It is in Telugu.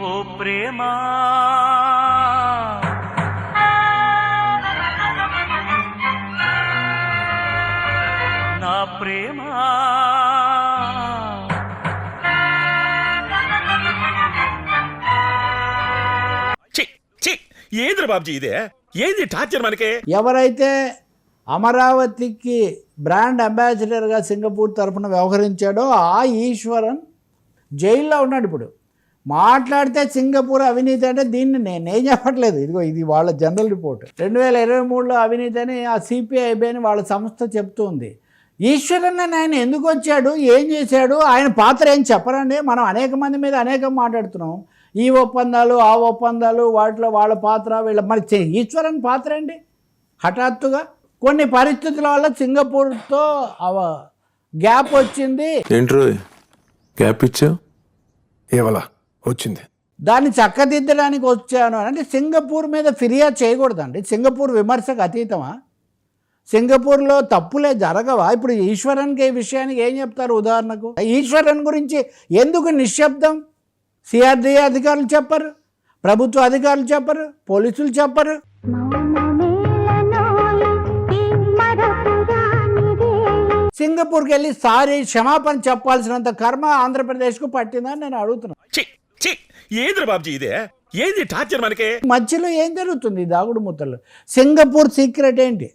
ఓ ప్రేమా. నా ప్రేమా. ఛీ, ఛీ, ఏంద్ర బాబ్జీ ఇదే? ఏంది టార్చర్ మనకి? ఎవరైతే అమరావతికి బ్రాండ్ అంబాసిడర్గా సింగపూర్ తరఫున వ్యవహరించాడో ఆ ఈశ్వరన్ జైల్లో ఉన్నాడు ఇప్పుడు. మాట్లాడితే సింగపూర్ అవినీతి అంటే దీన్ని నేనేం చెప్పట్లేదు. ఇదిగో ఇది వాళ్ళ జనరల్ రిపోర్ట్. రెండు వేల ఇరవై మూడులో అవినీతి అని ఆ సిపిఐబి అని వాళ్ళ సంస్థ చెప్తుంది. ఈశ్వరన్ అని ఆయన ఎందుకు వచ్చాడు? ఏం చేశాడు? ఆయన పాత్ర ఏం చెప్పరండి? మనం అనేక మంది మీద అనేకం మాట్లాడుతున్నాం. ఈ ఒప్పందాలు ఆ ఒప్పందాలు వాటిలో వాళ్ళ పాత్ర వీళ్ళ మరి చే- ఈశ్వరన్ పాత్ర ఏంటి? హఠాత్తుగా కొన్ని పరిస్థితుల వల్ల సింగపూర్తో అవ గ్యాప్ వచ్చింది. ఏంట్రో గ్యాప్ ఇచ్చా ఇవ్వాలా వచ్చింది. దాన్ని చక్కదిద్దడానికి వచ్చాను అని అంటే సింగపూర్ మీద ఫిర్యాదు చేయకూడదండి. సింగపూర్ విమర్శకు అతీతమా? సింగపూర్లో తప్పులే జరగవా? ఇప్పుడు ఈశ్వరన్కి ఈ విషయానికి ఏం చెప్తారు ఉదాహరణకు? ఈశ్వరన్ గురించి ఎందుకు నిశ్శబ్దం? సిఆర్డీ అధికారులు చెప్పరు ప్రభుత్వ అధికారులు చెప్పరు పోలీసులు చెప్పరు. సింగపూర్కి వెళ్ళి సారీ క్షమాపణ చెప్పాల్సినంత కర్మ ఆంధ్రప్రదేశ్కు పట్టిందని నేను అడుగుతున్నాను ఏంద్ర బాబ్జీ ఇదే? ఏంది టార్చర్ మనకి? మధ్యలో ఏం జరుగుతుంది? దాగుడు మూతలు. సింగపూర్ సీక్రెట్ ఏంటి?